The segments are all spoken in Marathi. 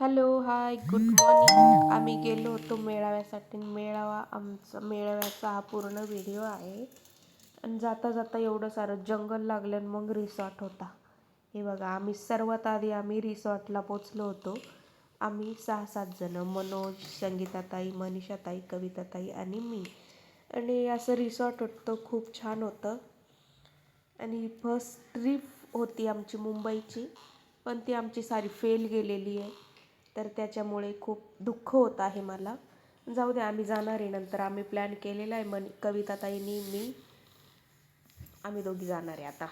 Hello hi good morning. आम्ही गेलो होतो मेळाव्यासाठी. मेळावा आमचा मेळाव्याचा हा पूर्ण व्हिडिओ आहे. आणि जाता जाता एवढं सारं जंगल लागलं आणि मग रिसॉर्ट होता. हे बघा आम्ही सर्वात आधी आम्ही रिसॉर्टला पोचलो होतो. आम्ही सहा सात जणं मनोज संगीताताई मनीषाताई कविताताई आणि मी. आणि असं रिसॉर्ट होतं खूप छान होतं. आणि फर्स्ट ट्रिप होती आमची मुंबईची. पण ती आमची सारी फेल गेलेली आहे. तर त्याच्यामुळे खूप दुःख होत आहे मला. जाऊ द्या आम्ही जाणार आहे नंतर. आम्ही प्लॅन केलेला आहे मन कविताताईनी मी. आम्ही दोघी जाणार आहे आता.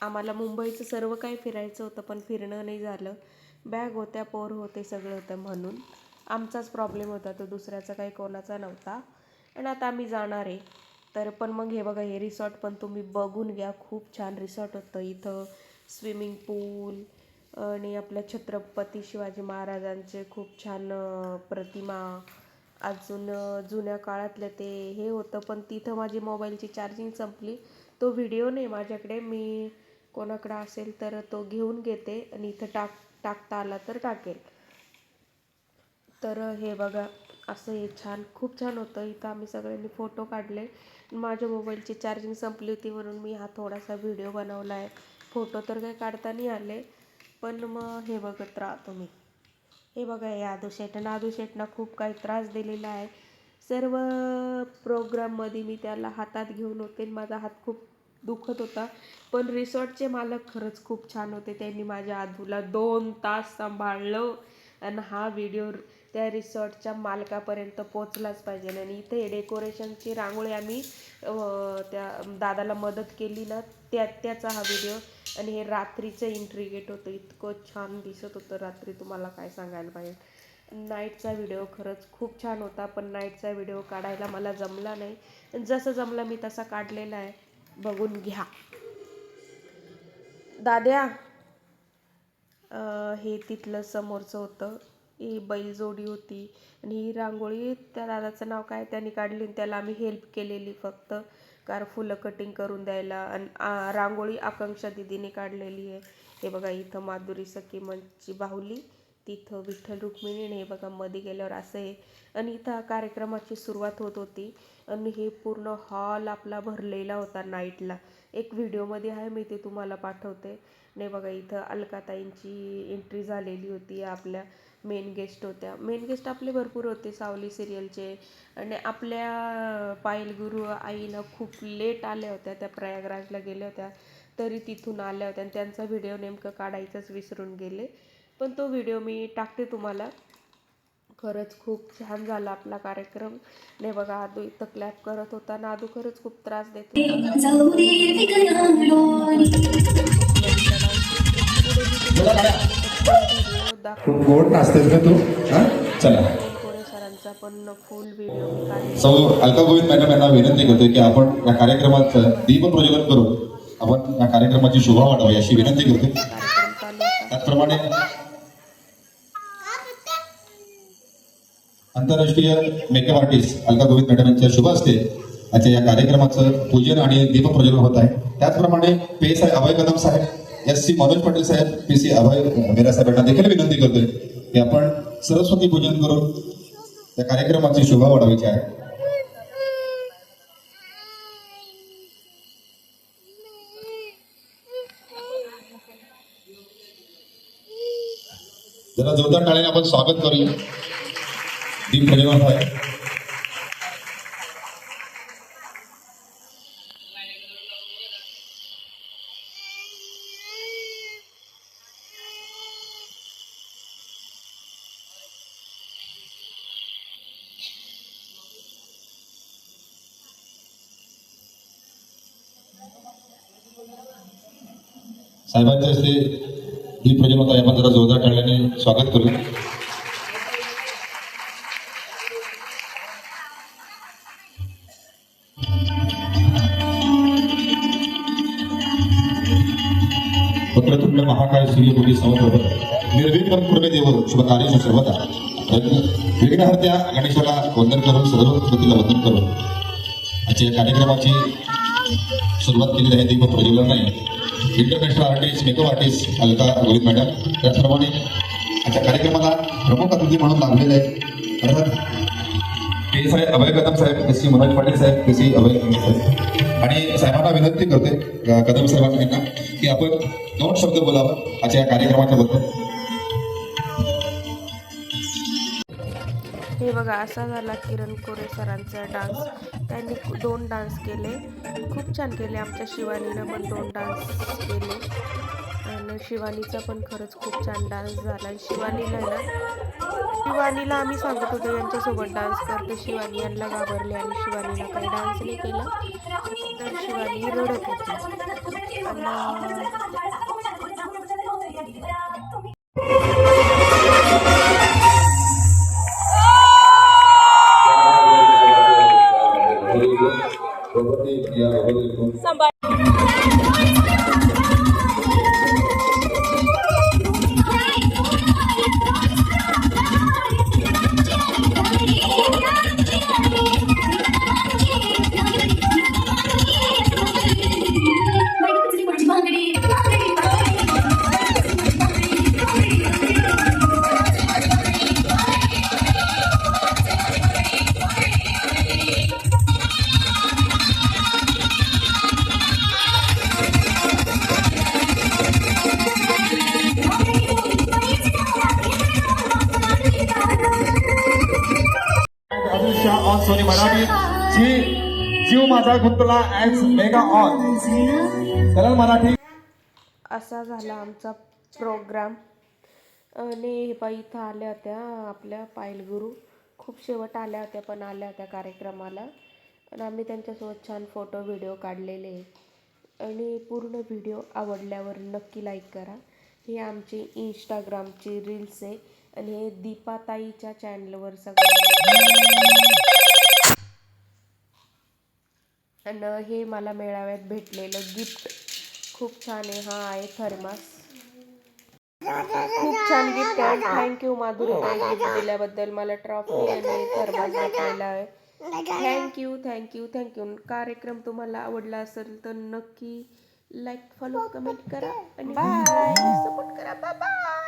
आम्हाला मुंबईचं सर्व काही फिरायचं होतं पण फिरणं नाही झालं. बॅग होत्या पोर होते सगळं होतं म्हणून. आमचाच प्रॉब्लेम होता तो दुसऱ्याचा काही कोणाचा नव्हता. आणि आता आम्ही जाणार आहे. तर पण मग हे बघा हे रिसॉर्ट पण तुम्ही बघून घ्या. खूप छान रिसॉर्ट होतं इथं. स्विमिंग पूल आणि आपल्या छत्रपती शिवाजी महाराजांचे खूप छान प्रतिमा अजून जुन्या काळातलं ते हे होतं. पण तिथं माझी मोबाईलची चार्जिंग संपली. तो व्हिडिओ नाही माझ्याकडे. मी कोणाकडं असेल तर तो घेऊन घेते आणि इथं टाक टाकता आला तर टाकेल. तर हे बघा असं हे छान खूप छान होतं. इथं आम्ही सगळ्यांनी फोटो काढले. माझ्या मोबाईलची चार्जिंग संपली होती म्हणून मी हा थोडासा व्हिडिओ बनवला आहे फोटो तर काही काढता नाही आले. पण मग हे बघत राहतो मी. हे बघा हे आदूशेठ आणि आदूशेठना खूप काही त्रास दिलेला आहे. सर्व प्रोग्राममध्ये मी त्याला हातात घेऊन होते. आणि माझा हात खूप दुखत होता. पण रिसॉर्टचे मालक खरंच खूप छान होते. त्यांनी माझ्या आदूला दोन तास सांभाळलं आणि हा व्हिडिओ त्या रिसॉर्टच्या मालकापर्यंत पोचलाच पाहिजे. आणि इथे डेकोरेशनची रांगोळी आम्ही त्या दादाला मदत केली ना त्या त्याचा हा व्हिडिओ. आणि हे रात्रीचं इंट्रिगेट होतं इतकं छान दिसत होतं रात्री. तुम्हाला काय सांगायला पाहिजे नाईटचा व्हिडिओ खरंच खूप छान होता पण नाईटचा व्हिडिओ काढायला मला जमला नाही. जसं जमलं मी तसा काढलेला आहे. बघून घ्या. दाद्या हे तिथलं समोरचं होतं. ही बैलजोडी होती. आणि ही रांगोळी त्या दादाचं नाव काय त्यांनी काढली आणि त्याला आम्ही हेल्प केलेली फक्त. कार फुलं कटिंग करून द्यायला आणि रांगोळी आकांक्षा दिदीने काढलेली आहे. हे बघा इथं माधुरी सखी मंची बाहुली तिथं विठ्ठल रुक्मिणी हे बघा मध्ये गेल्यावर असं आहे आणि इथं कार्यक्रमाची सुरुवात होत होती. आणि हे पूर्ण हॉल आपला भरलेला होता नाईटला एक व्हिडिओमध्ये आहे मी ते तुम्हाला पाठवते. नाही बघा इथं अलकाताईंची एंट्री झालेली होती आपल्या. मेन गेस्ट होत्या. मेन गेस्ट आपले भरपूर होते सावली सिरियलचे आणि आपल्या पायल गुरु आईनं खूप लेट आल्या होत्या त्या प्रयागराजला गेल्या होत्या. तरी तिथून आल्या होत्या आणि त्यांचा व्हिडिओ नेमकं काढायचंच विसरून गेले. पण तो व्हिडिओ मी टाकते तुम्हाला. खरंच खूप छान झाला आपला कार्यक्रम. नाही बघा आदू इथं क्लॅप करत होता ना आदू खरंच खूप त्रास देत होता. खूप गोड नाचतेस का तू? हा? चला. कोरे सरांचा पण फुल व्हिडिओ मी काढला सौ अलका गोविंद मॅडम यांना विनंती करतोय की आपण या कार्यक्रमात दीप प्रज्वलन करून आपण या कार्यक्रमाची शोभा वाढावी अशी विनंती करतो त्याचप्रमाणे आंतरराष्ट्रीय makeup artist Alka Govind madam यांच्या शुभ हस्ते आजच्या या कार्यक्रमाचं पूजन आणि दीप प्रज्वलन होत आहे. त्याचप्रमाणे P S I Abhay Kadam saheb. S C Manoj Patil saheb P C Abhay Mera साहेबांना देखील विनंती करतोय की आपण सरस्वती पूजन करून त्या कार्यक्रमाची शोभा वाढवायची आहे. जरा जोरदार टाळ्याने आपण स्वागत करूया. दीप प्रज्वलन साहेब साहेबांच्या हस्ते ही प्रजनता आपण जरा जोरदार टाळ्याने स्वागत करू. वक्रतुंड महाकाय सूर्यकोटी समप्रभ निर्विघ्न कुर्मे शुभ कार्य सर्वदा. विघ्नहर्त्या गणेशाला वंदन करून सर्वप्रतीला वंदन करून. आजच्या कार्यक्रमाची सुरुवात केलेली आहे दीप प्रज्वलन नाही. International artist makeup artist Alka Govind madam त्याचप्रमाणे आजच्या कार्यक्रमाला प्रमुख अतिथी म्हणून लागलेले आहेत. अर्थात P saheb Abhay Kadam saheb S C Manoj Patil saheb P C Abhay Kadam saheb. आणि साहेबांना विनंती करते कदम साहेबांना की आपण दोन शब्द बोलावं आजच्या या कार्यक्रमाच्या बद्दल. बघा असा झाला किरण कोरे सरांचा डान्स. त्यांनी दोन डान्स केले. खूप छान केले आमच्या शिवानीनं पण दोन डान्स केले. आणि शिवानीचा पण खरंच खूप छान डान्स झाला. शिवानीला ना शिवानीला आम्ही सांगत होतो यांच्यासोबत डान्स करते. शिवानी यांना घाबरले आणि शिवानीला काही डान्स नाही केला. तर शिवानी रडत होती. आणि Somebody. Anusha on Sony Marathi G Jeev Majha गुंतला X mega on चला मराठी। असा झाला आमचा प्रोग्राम आणि हे बाई इथं आल्या होत्या आपल्या पायलगुरू. खूप शेवट आल्या होत्या पण आल्या होत्या कार्यक्रमाला. आणि आम्ही त्यांच्यासोबत छान फोटो व्हिडिओ काढलेले. आहे. आणि पूर्ण व्हिडिओ आवडल्यावर नक्की लाईक करा. ही आमची इंस्टाग्रामची रील्स आहे. आणि हे दीपाताईच्या चॅनलवर सगळं. आणि हे मला मेळाव्यात भेटलेलं गिफ्ट खूप छान आहे. हा आहे थर्मास. खूप छान गिफ्ट आहे. थँक्यू माधुरी गिफ्ट दिल्याबद्दल. मला ट्रॉफी आणि थर्मास भेटलेला आहे. थँक्यू थँक्यू थँक्यू कार्यक्रम तुम्हाला आवडला असेल तर नक्की लाईक फॉलो कमेंट करा. आणि बाय सपोर्ट करा. बाय